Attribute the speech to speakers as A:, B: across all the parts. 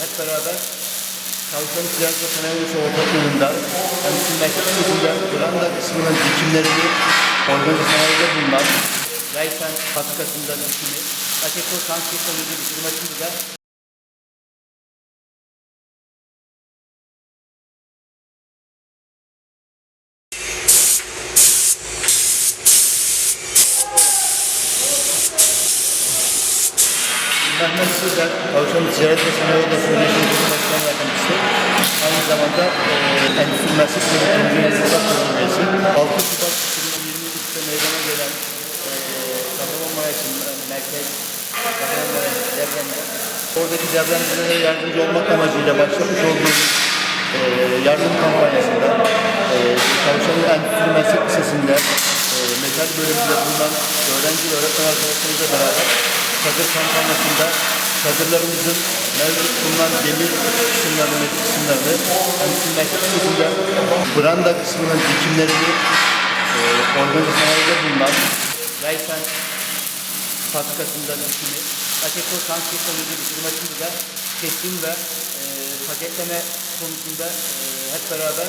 A: hep beraber Ticaret ve Sanayi Odası ortaklığında Endüstri Merkez Kısmı'nda Granda kısmının dikimlerini organize sanayide bulunan Raysen fabrikasında dikimi Akeko Tank Teknoloji Bitirme Mehmet Sözer, Tavşan Ticaret ve Sanayi Odası Yönetim Başkan Yardımcısı. Aynı zamanda e, Endüstri Meslek Yönetimi Yönetim Kurulu üyesi. 6 Şubat 2023'te meydana gelen e, Kahramanmaraş'ın merkez Kahramanmaraş depremde oradaki depremzelere yardımcı olmak amacıyla başlamış olduğumuz e, yardım kampanyasında e, Tavşanlı Endüstri Meslek Lisesi'nde e, metal bölümünde bulunan öğrenci ve öğretmen arkadaşlarımızla beraber çadır kampanyasında çadırlarımızın mevcut bulunan demir kısımlarını, metal kısımlarını Meslek Lisesi'nde branda kısmının dikimlerini e, organize sanayide bulunan Raysen fabrikasında dikimi, Akeko Tank Teknoloji Bitirme da kesim ve e, paketleme konusunda e, hep beraber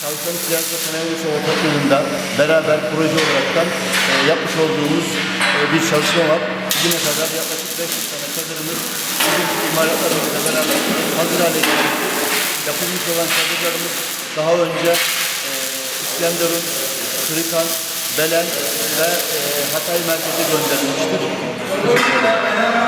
A: Çalışan Ticaret ve Sanayi Odası ortaklığında beraber proje olaraktan e, yapmış olduğumuz e, bir çalışma var. Bugüne kadar yaklaşık 500 tane çadırımız bugünkü imalatlarımızla beraber hazır hale getirdik. Yapılmış olan çadırlarımız daha önce e, İskenderun, Kırıkan, Belen ve e, Hatay merkeze gönderilmiştir.